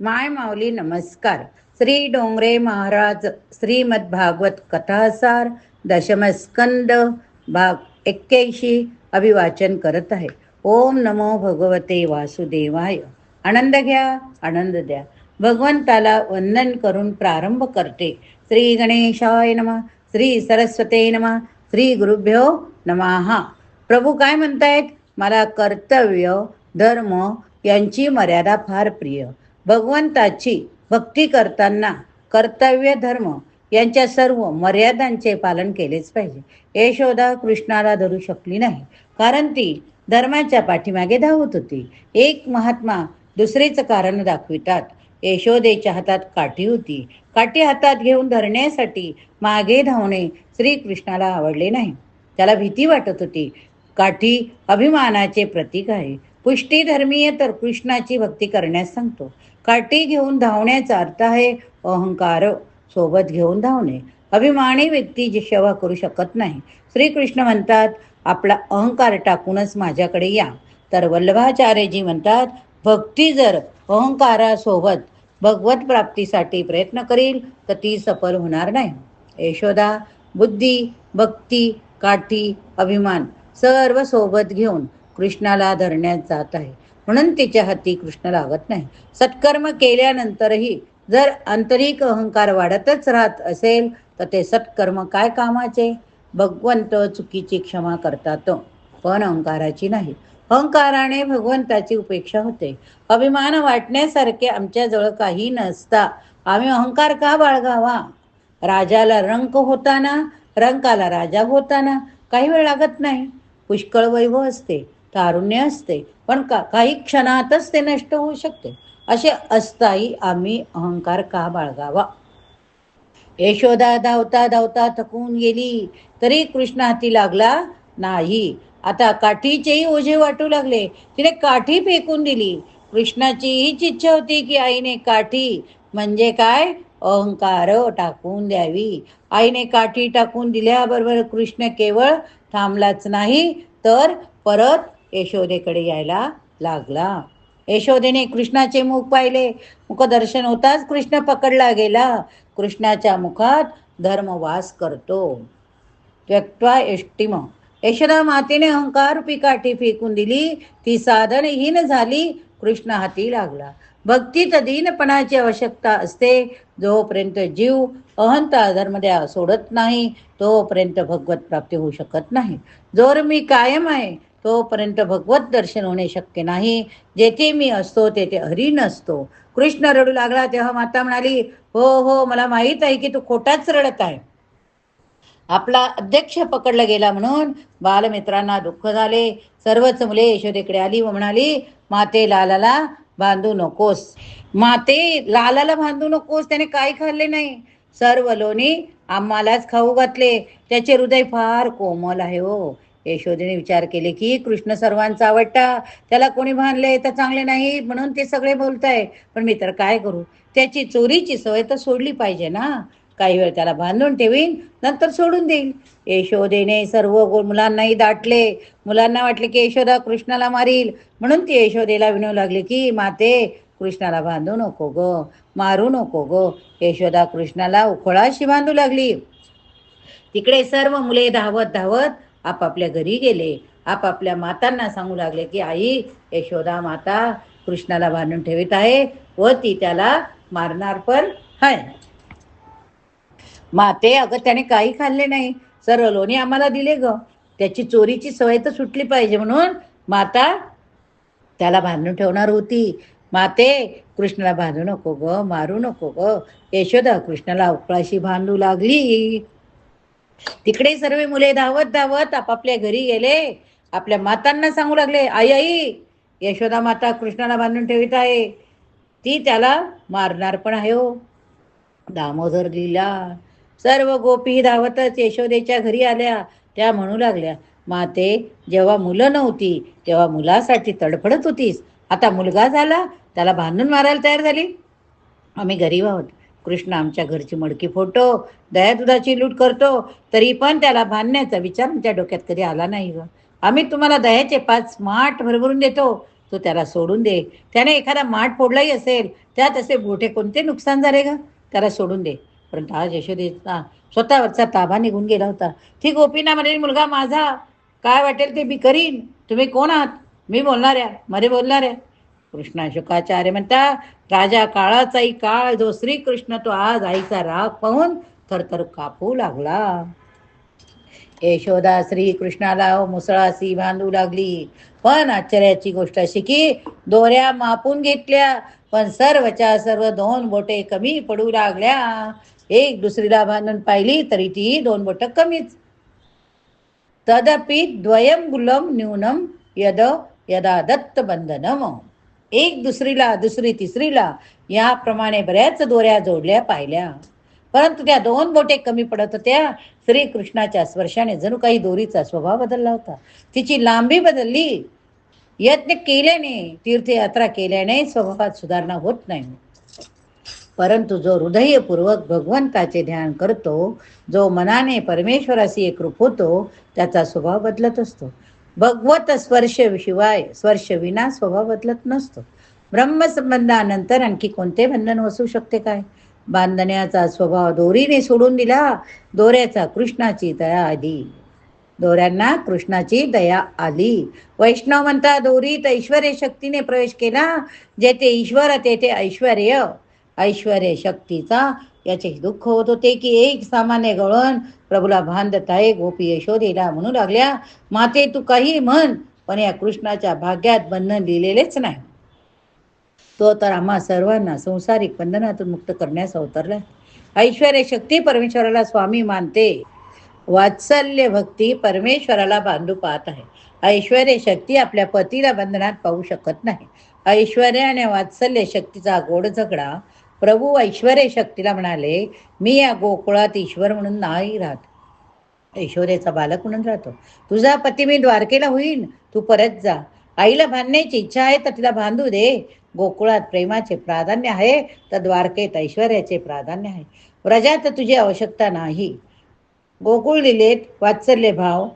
माय माऊली नमस्कार. श्री डोंगरे महाराज श्रीमद भागवत कथासार दशमस्कंद भाग एक्क्याऐंशी अभिवाचन करत आहे. ओम नमो भगवते वासुदेवाय. आनंद घ्या आनंद द्या. भगवंताला वंदन करून प्रारंभ करते. श्री गणेशाय नमः श्री सरस्वते नमः श्री गुरुभ्यो नमहा प्रभू काय म्हणतायत? मला कर्तव्य धर्म यांची मर्यादा फार प्रिय. भगवंताची भक्ती करताना कर्तव्य धर्म यांच्या सर्व मर्यादांचे पालन केलेच पाहिजे. यशोदा कृष्णाला धरू शकली नाही. कारण ती धर्माच्या पाठीमागे धावत होती. एक महात्मा दुसरेच कारण दाखवितात. यशोदेच्या हातात काठी होती. काठी हातात घेऊन धरण्यासाठी मागे धावणे श्रीकृष्णाला आवडले नाही. त्याला भीती वाटत होती. काठी अभिमानाचे प्रतीक आहे. पुष्टीधर्मीय तर कृष्णाची भक्ती करण्यास सांगतो. काठी घेऊन धावण्याचा अर्थ आहे अहंकार सोबत घेऊन धावणे. अभिमानी व्यक्ती जी सेवा करू शकत नाही. श्रीकृष्ण म्हणतात आपला अहंकार टाकूनच माझ्याकडे या. तर वल्लभाचार्यजी म्हणतात भक्ती जर अहंकारासोबत भगवत प्राप्तीसाठी प्रयत्न करील तर ती सफल होणार नाही. यशोदा बुद्धी भक्ती काठी अभिमान सर्व सोबत घेऊन कृष्णाला धरण्यात जात आहे. म्हणून तिच्या हाती कृष्ण लागत नाही. सत्कर्म केल्यानंतरही जर आंतरिक अहंकार वाढतच राहत असेल तर ते सत्कर्म काय कामाचे? भगवंत चुकीची क्षमा करतात. पण अहंकाराची नाही. अहंकाराने भगवंताची उपेक्षा होते. अभिमान वाटण्यासारखे आमच्याजवळ काही नसता. आम्ही अहंकार का बाळगावा? राजाला रंक होताना रंकाला राजा होताना काही वेळ लागत नाही. पुष्कळ वैभव असते. तारुण्य असते. पण का काही क्षणातच ते नष्ट होऊ शकते. असे असताही आम्ही अहंकार का बाळगावा? यशोदा धावता धावता थकून गेली. तरी कृष्ण हाती लागला नाही आता काठीचेही ओझे वाटू लागले. तिने काठी फेकून दिली. कृष्णाची हीच इच्छा होती की आईने काठी. म्हणजे काय? अहंकार टाकून द्यावी. आईने काठी टाकून दिल्याबरोबर कृष्ण केवळ थांबलाच नाही तर परत यशोदेकडे यायला लागला. यशोदेने कृष्णाचे मुख पाहिले. मुखदर्शन होताच कृष्ण पकडला गेला. कृष्णाच्या मुखात धर्मवास करतो. व्यक्त्वा एष्टिम. यशोदा मातेने अहंकार पिकाठी फेकून दिली. ती साधनहीन झाली. कृष्ण हाती लागला. भक्तीत दीनपणाची आवश्यकता असते. जोपर्यंत जीव अहंता धर्मद्या सोडत नाही तोपर्यंत भगवत प्राप्ती होऊ शकत नाही. जोर मी कायम आहे. तोपर्यंत भगवत दर्शन होणे शक्य नाही. जेथे मी असतो तेथे हरी नसतो. कृष्ण रडू लागला तेव्हा माता म्हणाली हो हो मला माहीत आहे की तू खोटाच रडत आहे. आपला अध्यक्ष पकडला गेला म्हणून बालमित्रांना दुःख झाले. सर्वच मुले यशोदेकडे आली व म्हणाली माते लालाला बांधू नकोस. माते लालाला बांधू नकोस त्याने काय खाल्ले नाही. सर्व लोणी आम्हालाच खाऊ घातले. त्याचे हृदय फार कोमल आहे हो. यशोदेने विचार केले की कृष्ण सर्वांचा आवडता त्याला कोणी भानले तर चांगले नाही? म्हणून ते सगळे बोलताय. पण मी तर काय करू? त्याची चोरीची सवय तर सोडली पाहिजे ना. काही वेळ त्याला बांधून ठेवीन नंतर सोडून देईल. यशोदेने सर्व गो मुलांनाही दाटले. मुलांना वाटले की यशोदा कृष्णाला मारील. म्हणून ती यशोदेला विनवू लागली की माते कृष्णाला बांधू नको ग. मारू नको ग. यशोदा कृष्णाला उखोळाशी बांधू लागली. तिकडे सर्व मुले धावत धावत आपापल्या घरी गेले. आपापल्या मातांना सांगू लागले की आई यशोदा माता कृष्णाला बांधून ठेवित आहे व ती त्याला मारणार पण आहे माते अगं त्याने काही खाल्ले नाही. सर्व लोणी आम्हाला दिले ग. त्याची चोरीची सवय तर सुटली पाहिजे म्हणून माता त्याला बांधून ठेवणार होती. माते कृष्णाला बांधू नको ग मारू नको ग. यशोदा कृष्णाला उकळाशी बांधू लागली. तिकडे सर्व मुले धावत धावत आपापल्या घरी गेले. आपल्या मातांना सांगू लागले आई आई यशोदा माता कृष्णाला बांधून ठेवित आहे. ती त्याला मारणार पण आहे हो. दामोदर लीला सर्व गोपी धावतच यशोदेच्या घरी आल्या. त्या म्हणू लागल्या माते जेव्हा मुलं नव्हती तेव्हा मुलासाठी तडफडत होतीस. आता मुलगा झाला त्याला बांधून मारायला तयार झाली. आम्ही गरीब आहोत. कृष्ण आमच्या घरची मडकी फोटो दया दुधाची लूट करतो तरी पण त्याला बांधण्याचा विचार आमच्या डोक्यात कधी आला नाही ग. आम्ही तुम्हाला दह्याचे पाच माठ भरभरून देतो तो त्याला सोडून दे. त्याने एखादा माठ फोडलाही असेल त्यात असे मोठे कोणते नुकसान झाले ग? त्याला सोडून दे. परंतु आज यशोदेचा स्वतःवरचा ताबा निघून गेला होता. ती गोपीना म्हणेल मुलगा माझा काय वाटेल ते मी करीन. तुम्ही कोण आहात? मी बोलणाऱ्या मध्ये बोलणाऱ्या. कृष्णा शुकाचार्य म्हणता राजा काळाचाही काळ जो श्रीकृष्ण तो आज आईचा राग पाहून थरथर कापू लागला. यशोदा श्रीकृष्णाला मुसळासी बांधू लागली. पण आश्चर्याची गोष्ट अशी की दोऱ्या मापून घेतल्या पण सर्वच्या सर्व दोन बोटे कमी पडू लागल्या. एक दुसरीला बांधून पाहिली तरी ती दोन बोट कमीच. तदपि द्वयंगुलम न्यूनम यद यदा दत्त बंधनम एक दुसरीला दुसरी तिसरीला याप्रमाणे बऱ्याच दोऱ्या जोडल्या पाहिल्या. परंतु त्या दोन बोटे कमी पडत होत्या. श्रीकृष्णाच्या स्पर्शाने जणू काही दोरीचा स्वभाव बदलला होता. तिची लांबी बदलली. यत्न केल्याने तीर्थयात्रा केल्याने स्वभावात सुधारणा होत नाही. परंतु जो हृदयपूर्वक भगवंताचे ध्यान करतो जो मनाने परमेश्वराशी एकरूप होतो त्याचा स्वभाव बदलत असतो. भगवत स्पर्श शिवाय स्पर्श विना स्वभाव बदलत नसतो. ब्रह्मसंबंधानंतर आणखी कोणते बंधन असू शकते काय? बांधण्याचा स्वभाव दोरीने सोडून दिला दोऱ्याचा कृष्णाची दया आली. दोऱ्यांना कृष्णाची दया आली. वैष्णव म्हणता दोरीत ऐश्वर शक्तीने प्रवेश केला जेथे ईश्वर तेथे ऐश्वर ऐश्वर शक्तीचा याचे दुःख होत होते की एक सामान्य गळण प्रभूला बांधत गोपी यशोदेला म्हणू लागल्या माते तू काही म्हण पण या कृष्णाच्या भाग्यात बंधन लिहिलेलेच नाही. तो तर आम्हा सर्वांना संसारिक बंधनातून मुक्त करण्यास अवतरला. ऐश्वर शक्ती परमेश्वराला स्वामी मानते. वात्सल्य भक्ती परमेश्वराला बांधू पाहत आहे. ऐश्वर शक्ती आपल्या पतीला बंधनात पाहू शकत नाही. ऐश्वर्य आणि वात्सल्य शक्तीचा गोड झगडा प्रभू ऐश्वर शक्तीला म्हणाले मी या गोकुळात ईश्वर म्हणून नाही राहत. ऐश्वर्याचा बालक म्हणून राहतो. तुझा पती मी द्वारकेला होईन तू परत जा. आईला बांधण्याची इच्छा आहे तर तिला बांधू दे. गोकुळात प्रेमाचे प्राधान्य आहे तर द्वारकेत ऐश्वर्याचे प्राधान्य आहे. व्रजात तुझी आवश्यकता नाही. गोकुळ लिलेत वात्सल्य भाव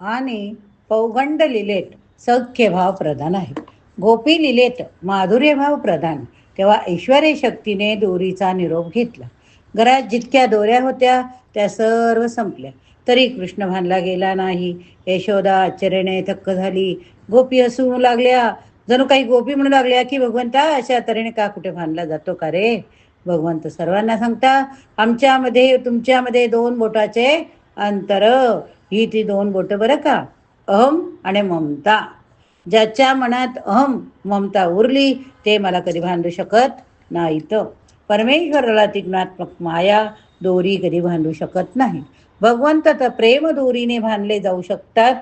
आणि पौगंड लिलेत सौख्य भाव प्रधान आहे. गोपी लिलेत माधुर्य भाव प्रधान. तेव्हा ऐश्वर्य शक्तीने दोरीचा निरोप घेतला. घरात जितक्या दोऱ्या होत्या त्या सर्व संपल्या. तरी कृष्ण भानला गेला नाही. यशोदा आश्चर्याने थक्क झाली. गोपी हसू लागल्या. जणू काही गोपी म्हणू लागल्या की भगवंता अशा तऱ्हेने का कुठे भानला जातो का रे? भगवंत सर्वांना सांगता आमच्यामध्ये तुमच्यामध्ये दोन बोटाचे अंतर. ही ती दोन बोट बरं का? अहम आणि ममता. ज्याच्या मनात अहम ममता उरली ते मला कधी भांडू शकत नाहीत. परमेश्वराला ती माया दोरी कधी भांडू शकत नाही. भगवंत तर प्रेम दोरीने भांडले जाऊ शकतात.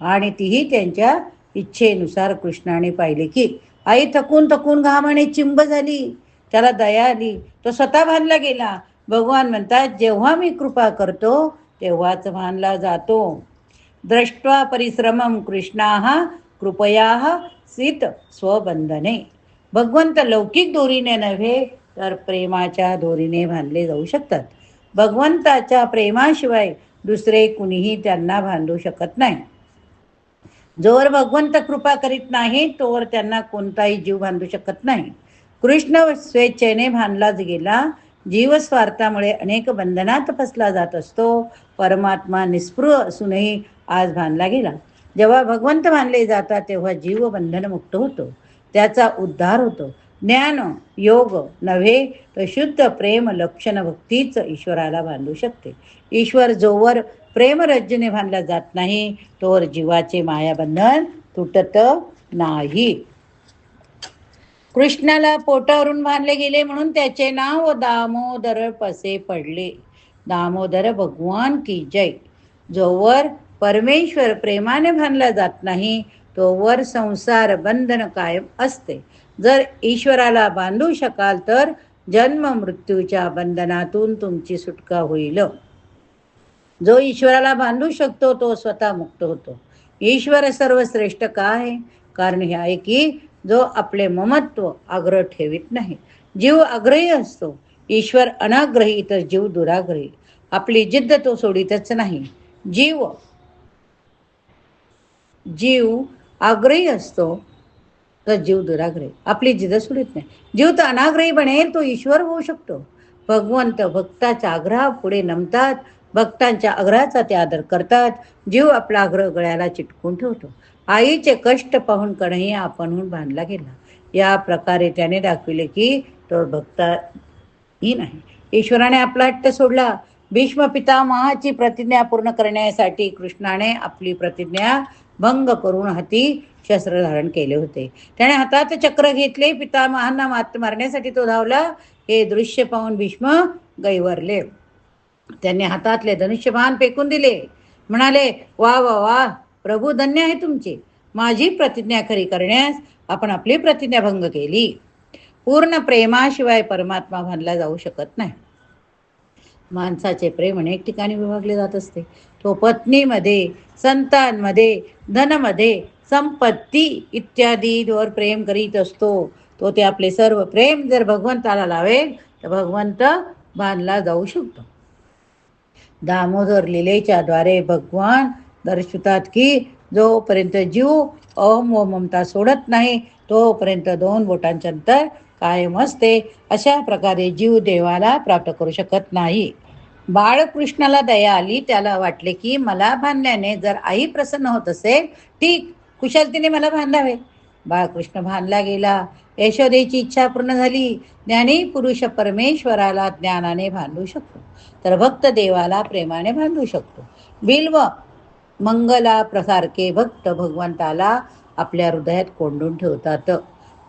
आणि तीही त्यांच्या इच्छेनुसार कृष्णाने पाहिले की आई थकून थकून घामाने चिंब झाली. त्याला दया आली. तो स्वतः बांधला गेला. भगवान म्हणतात जेव्हा मी कृपा करतो तेव्हाच भानला जातो. दृष्ट्वा परिश्रमं कृष्णाः कृपया सित स्वबंधने भगवंत लौकिक दोरीने नव्हे तर प्रेमाच्या दोरीने बांधले जाऊ शकतात. भगवंताच्या प्रेमाशिवाय दुसरे कुणीही त्यांना बांधू शकत नाही. जोवर भगवंत कृपा करीत नाही तोवर त्यांना कोणताही जीव बांधू शकत नाही. कृष्ण स्वेच्छेने बांधलाच गेला. जीवस्वार्थामुळे अनेक बंधनात फसला जात असतो. परमात्मा निस्पृह असूनही आज बांधला गेला. जेव्हा भगवंत मानले जातात तेव्हा जीव बंधनमुक्त होतो. त्याचा उद्धार होतो. ज्ञान योग नव्हे तर शुद्ध प्रेम लक्षण भक्तीच ईश्वराला बांधू शकते. ईश्वर जोवर प्रेमरज्जने बांधला जात नाही तोवर जीवाचे मायाबंधन तुटत नाही. कृष्णाला पोटावरून बांधले गेले म्हणून त्याचे नाव दामोदर पसे पडले. दामोदर भगवान की जय. जोवर परमेश्वर प्रेमाने बांधला जात नाही तोवर संसार बंधन कायम असते. जर ईश्वराला बांधू शकाल तर जन्म मृत्यूच्या बंधनातून तुमची सुटका होईल. जो ईश्वराला बांधू शकतो तो स्वतः मुक्त होतो. ईश्वर सर्वश्रेष्ठ का आहे कारण हे आहे की जो आपले ममत्व आग्रह ठेवित नाही. जीव आग्रही असतो. ईश्वर अनाग्रही तर जीव दुराग्रही. आपली जिद्द तो सोडितच नाही. जीव जीव आग्रही असतो तर जीव दुराग्रही. आपली जिद सोडत नाही. जीव तर अनाग्रही बनेल तो ईश्वर होऊ शकतो. भगवंत भक्ताच्या आग्रहा पुढे नमतात भक्तांच्या आग्रहाचा ते आदर करतात. जीव आपला आग्रह गळ्याला चिटकून ठेवतो. आईचे कष्ट पाहून कणही आपणहून बांधला गेला. या प्रकारे त्याने दाखविले की तो भक्ता ही नाही. ईश्वराने आपला हट्ट सोडला. भीष्म पितामहाची प्रतिज्ञा पूर्ण करण्यासाठी कृष्णाने आपली प्रतिज्ञा भंग करून हाती शस्त्र धारण केले होते. त्याने हातात चक्र घेतले पितामहांना मात मारण्यासाठी तो धावला. हे दृश्य पाहून भीष्म गैवरले. त्यांनी हातातले धनुष्यबाण फेकून दिले. म्हणाले वा वा वा प्रभू धन्य आहे तुमचे. माझी प्रतिज्ञा खरी करण्यास आपण आपली प्रतिज्ञा भंग केली. पूर्ण प्रेमाशिवाय परमात्मा मानला जाऊ शकत नाही. माणसाचे प्रेम अनेक ठिकाणी विभागले जात असते. तो पत्नीमध्ये संतांमध्ये धनमध्ये संपत्ती इत्यादीवर प्रेम करीत असतो. तो ते आपले सर्व प्रेम जर भगवंताला लावेल तर भगवंत बांधला जाऊ शकतो. दामोदर लिलेच्या द्वारे भगवान दर्शवतात की जोपर्यंत जीव अहम व ममता सोडत नाही तोपर्यंत दोन बोटांच्या अंतर कायम असते अशा प्रकारे जीव देवाला प्राप्त करू शकत नाही. बाळकृष्णाला दया आली त्याला वाटले की मला भांडल्याने जर आई प्रसन्न होत असेल ठीक कुशलतेने मला भांडावे. बाळकृष्ण भानला गेला. यशोदेची इच्छा पूर्ण झाली. ज्ञानी पुरुष परमेश्वराला ज्ञानाने भांडू शकतो. तर भक्त देवाला प्रेमाने भांडू शकतो. बिल्व मंगला प्रसारके भक्त भगवंताला आपल्या हृदयात कोंडून ठेवतात.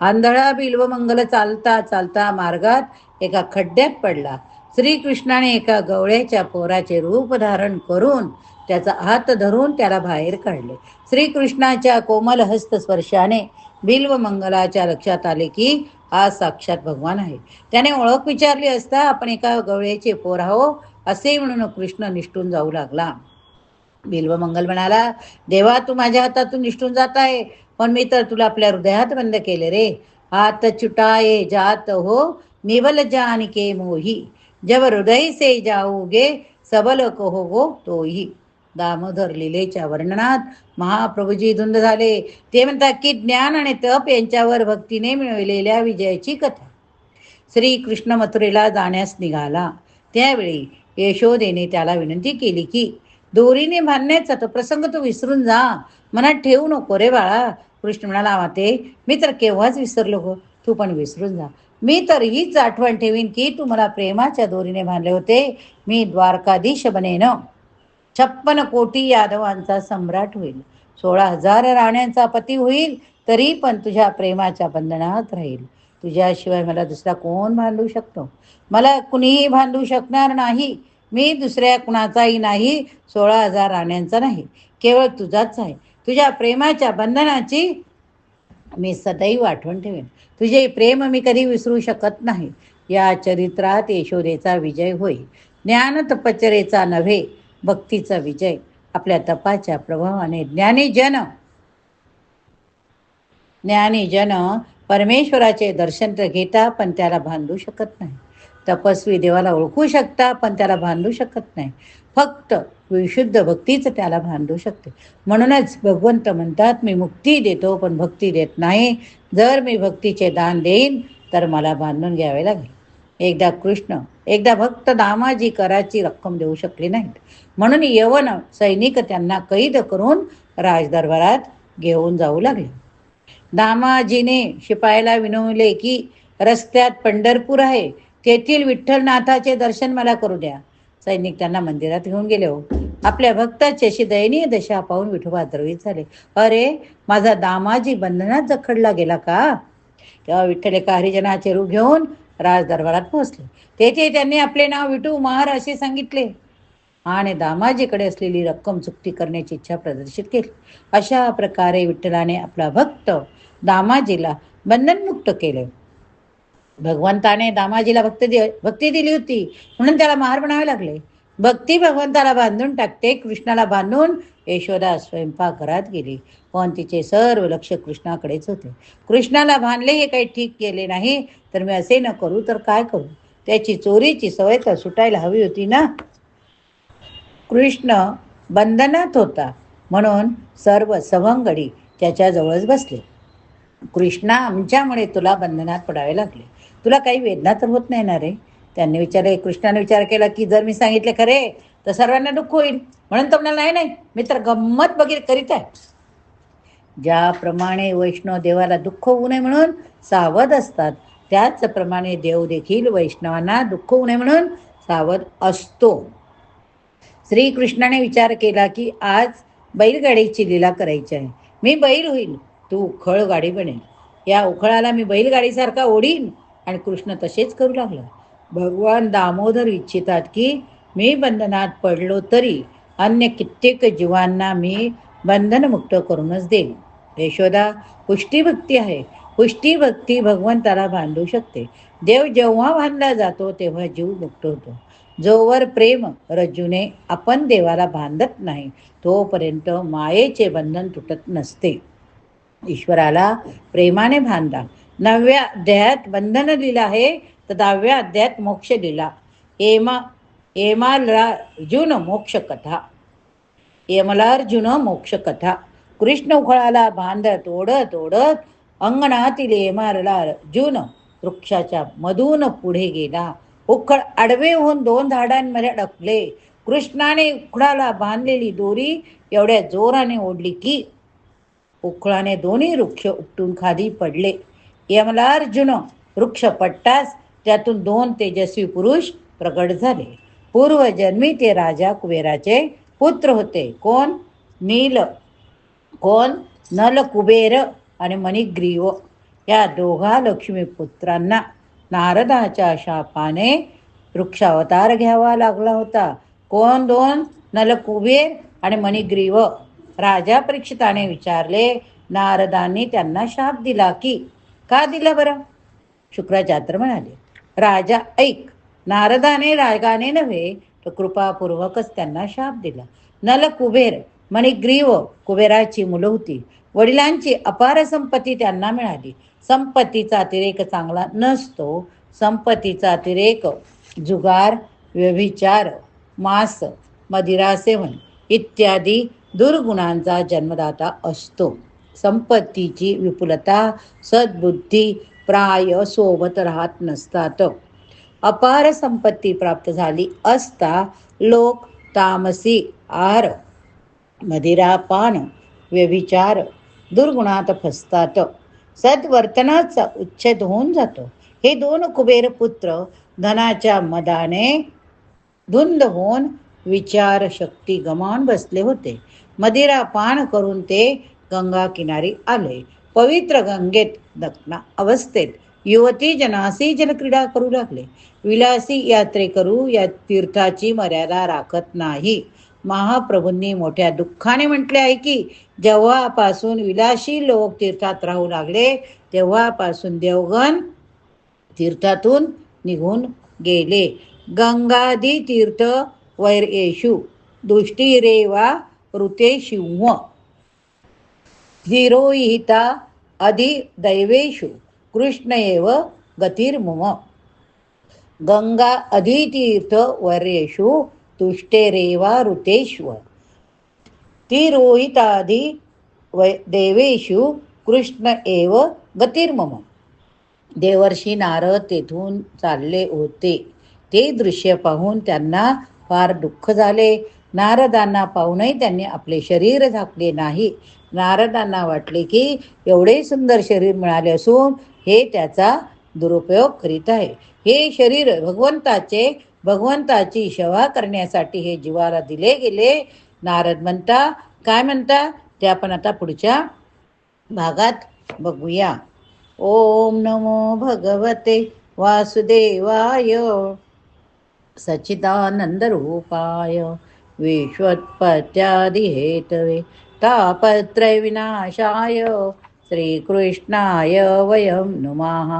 आंधळा बिल्व मंगल चालता चालता मार्गात एका खड्ड्यात पडला. श्रीकृष्णाने एका गवळ्याच्या पोराचे रूप धारण करून त्याचा हात धरून त्याला बाहेर काढले. श्रीकृष्णाच्या कोमल हस्त स्पर्शाने बिल्व मंगलाच्या लक्षात आले की हा साक्षात भगवान आहे. त्याने ओळख विचारली असता आपण एका गवळ्याचे पोर आहो असे म्हणून कृष्ण निष्ठून जाऊ लागला. बिल्वमंगल म्हणाला देवा तू माझ्या हातातून निष्ठून जात आहे. पण मी तर तुला आपल्या हृदयात बंद केले रे. हात चुटाये जात हो निवल जान के मोही. जब हृदय से जाऊगे सबल कहो गो तोही. दामोदर लिलेच्या वर्णनात महाप्रभूजी धुंद झाले. ते म्हणतात की ज्ञान आणि तप यांच्यावर भक्तीने मिळवलेल्या विजयाची कथा. श्री कृष्ण मथुरेला जाण्यास निघाला. त्यावेळी यशोदेने त्याला विनंती केली की दोरीने बांधण्याचा तो प्रसंग तू विसरून जा. मनात ठेवू नको रे बाळा. कृष्ण म्हणाला माते मी तर केव्हाच विसरलो हो तू पण विसरून जा. मी तर हीच आठवण ठेवीन की तू मला प्रेमाच्या दोरीने बांधले होते. मी द्वारकाधीश बनेन छप्पन कोटी यादवांचा सम्राट होईल. सोळा हजार राण्यांचा पती होईल. तरी पण तुझ्या प्रेमाच्या बंधनात राहील. तुझ्याशिवाय मला दुसरा कोण बांधू शकतो? मला कुणीही बांधू शकणार नाही. मी दुसऱ्या कुणाचाही नाही सोळा हजार राण्यांचा नाही केवळ तुझाच आहे. तुझ्या प्रेमाच्या बंधनाची मी सदैव आठवण ठेवेन. तुझे प्रेम मी कधी विसरू शकत नाही. या चरित्रात यशोदेचा विजय होय. ज्ञान तपचरेचा नव्हे भक्तीचा विजय. आपल्या तपाच्या प्रभावाने ज्ञानी जन ज्ञानी जन परमेश्वराचे दर्शन तर घेता पण त्याला बांधू शकत नाही. तपस्वी देवाला ओळखू शकता पण त्याला भांडू शकत नाही. फक्त विशुद्ध भक्तीच त्याला भांडू शकते. म्हणूनच भगवंत म्हणतात मी मुक्ती देतो पण भक्ती देत नाही. जर मी भक्तीचे दान देईन तर मला बांधून घ्यावे लागेल. एकदा कृष्ण एकदा भक्त दामाजी कराची रक्कम देऊ शकली नाहीत. म्हणून यवन सैनिक त्यांना कैद करून राजदरबारात घेऊन जाऊ लागले. दामाजीने शिपायाला विनवले की रस्त्यात पंढरपूर आहे. तेथील विठ्ठलनाथाचे दर्शन मला करू द्या. सैनिक त्यांना मंदिरात घेऊन गेले हो. आपल्या भक्ताची अशी दयनीय दशा पाहून विठोबा द्रवित झाले. अरे माझा दामाजी बंधनात जखडला गेला का? तेव्हा विठ्ठल एका हरिजनाचे रूप घेऊन राजदरबारात पोहोचले. तेथे त्यांनी आपले नाव विठू महार असे सांगितले. आणि दामाजीकडे असलेली रक्कम चुकती करण्याची इच्छा प्रदर्शित केली. अशा प्रकारे विठ्ठलाने आपला भक्त दामाजीला बंधनमुक्त केले. भगवंताने दामाजीला भक्ती दि भक्ती दिली होती. म्हणून त्याला महार म्हणावे लागले. भक्ती भगवंताला बांधून टाकते कृष्णाला बांधून यशोदा स्वयंपाकघरात गेली. पण तिचे सर्व लक्ष कृष्णाकडेच होते. कृष्णाला बांधले हे काही ठीक केले नाही तर मी असे न करू तर काय करू? त्याची चोरीची सवय तर सुटायला हवी होती ना? कृष्ण बंधनात होता. म्हणून सर्व सवंगडी त्याच्याजवळच बसले. कृष्णा आमच्यामुळे तुला बंधनात पडावे लागले. तुला काही वेदना तर होत नाही ना रे. त्यांनी विचारले कृष्णाने विचार केला की जर मी सांगितले खरे तर सर्वांना दुःख होईल. म्हणून तर म्हणाला नाही नाही मी तर गंमत वगैरे करीत आहे. ज्याप्रमाणे वैष्णव देवाला दुःख होऊ नये म्हणून सावध असतात त्याचप्रमाणे देव देखील वैष्णवांना दुःख होऊ नये म्हणून सावध असतो. श्रीकृष्णाने विचार केला की आज बैलगाडीची लीला करायची आहे. मी बैल होईल तू उखळ गाडी बनेल. या उखळाला मी बैलगाडीसारखा ओढीन. आणि कृष्ण तसेच करू लागला. भगवान दामोदर इच्छितात की मी बंधनात पडलो तरी अन्य कित्येक जीवांना मी बंधनमुक्त करूनच देईन. यशोदा पुष्टीभक्ती आहे. पुष्टीभक्ती भगवंताला बांधू शकते. देव जेव्हा बांधला जातो तेव्हा जीव मुक्त होतो. जोवर प्रेम रज्जूने आपण देवाला बांधत नाही तोपर्यंत मायेचे बंधन तुटत नसते. ईश्वराला प्रेमाने बांधा. नवव्या अध्यायात बंधन लिहिलं आहे तर दहाव्या अध्यायात मोक्ष लिहिला. एमा एमालार्जुन मोक्ष कथा यमलार्जुन मोक्ष कथा कृष्ण उखळाला बांधत ओढत ओढत अंगणातील एमारला अर्जुन वृक्षाच्या मधून पुढे गेला. उखळ आडवे होऊन दोन झाडांमध्ये अडकले. कृष्णाने उखळाला बांधलेली दोरी एवढ्या जोराने ओढली की उखळाने दोन्ही वृक्ष उपटून खाली पडले. यमला अर्जुन वृक्ष पट्टास त्यातून दोन तेजस्वी पुरुष प्रगट झाले. पूर्वजन्मी ते राजा कुबेराचे पुत्र होते. कोण? नील कोण? नल कुबेर आणि मणिग्रीव. या दोघा लक्ष्मी पुत्रांना नारदाच्या शापाने वृक्षावतार घ्यावा लागला होता. कोण दोन? नलकुबेर आणि मणिग्रीव. राजा परीक्षिताने विचारले नारदांनी त्यांना शाप दिला की का दिला बरं? शुक्राचार्य म्हणाले राजा ऐक. नारदाने रागाने नव्हे तर कृपापूर्वकच त्यांना शाप दिला. नल कुबेर मणिग्रीव कुबेराची मुलं होती. वडिलांची अपार संपत्ती त्यांना मिळाली. संपत्तीचा अतिरेक चांगला नसतो. संपत्तीचा अतिरेक जुगार व्यभिचार मास मदिरा सेवन इत्यादी दुर्गुणांचा जन्मदाता असतो. संपत्तीची विपुलता सद्बुद्धी प्राय सोबत राहत नसतात. अपार संपत्ती प्राप्त झाली असता लोक तामसी आहार मदिरापान व्यभिचार दुर्गुणात फसतात. सद्वर्तनाचा उच्छेद होऊन जातो. हे दोन कुबेर पुत्र धनाच्या मदाने धुंद होऊन विचार शक्ती गमावून बसले होते. मदिरा पान करून ते गंगा किनारी आले. पवित्र गंगेत दक्षिणा अवस्थेत युवती जनासी जलक्रीडा करू लागले. विलासी यात्रे करू या तीर्थाची मर्यादा राखत नाही. महाप्रभूंनी मोठ्या दुःखाने म्हटले आहे की जेव्हापासून विलासी लोक तीर्थात राहू लागले तेव्हापासून देवगण तीर्थातून निघून गेले. गंगादी तीर्थ वैर येशू दुष्टी रे वा ऋते शिंह धीरोहिता अधिदैवेषु कृष्ण एव गतिर्मुम। गंगा अधितीर्थ वर्येषु तुष्टेरेवा ऋतेश्व तिरोहितादि वै देवेषु कृष्ण एव गतिर्मम। देवर्षी नारद तेथून चालले होते. ते दृश्य पाहून त्यांना फार दुःख झाले. नारदांना पाहूनही त्यांनी आपले शरीर झाकले नाही. नारदांना वाटले की एवढे सुंदर शरीर मिळाले असून हे त्याचा दुरुपयोग करीत आहे. हे शरीर भगवंताचे भगवंताची सेवा करण्यासाठी हे जीवाला दिले गेले. नारद म्हणता काय म्हणता? ते आपण आता पुढच्या भागात बघूया. ओम नमो भगवते वासुदेवाय सच्चिदानंद रूपाय विश्वत्पत्यादिहेतवे तापत्रय विनाशाय श्रीकृष्णाय वयं नुमः।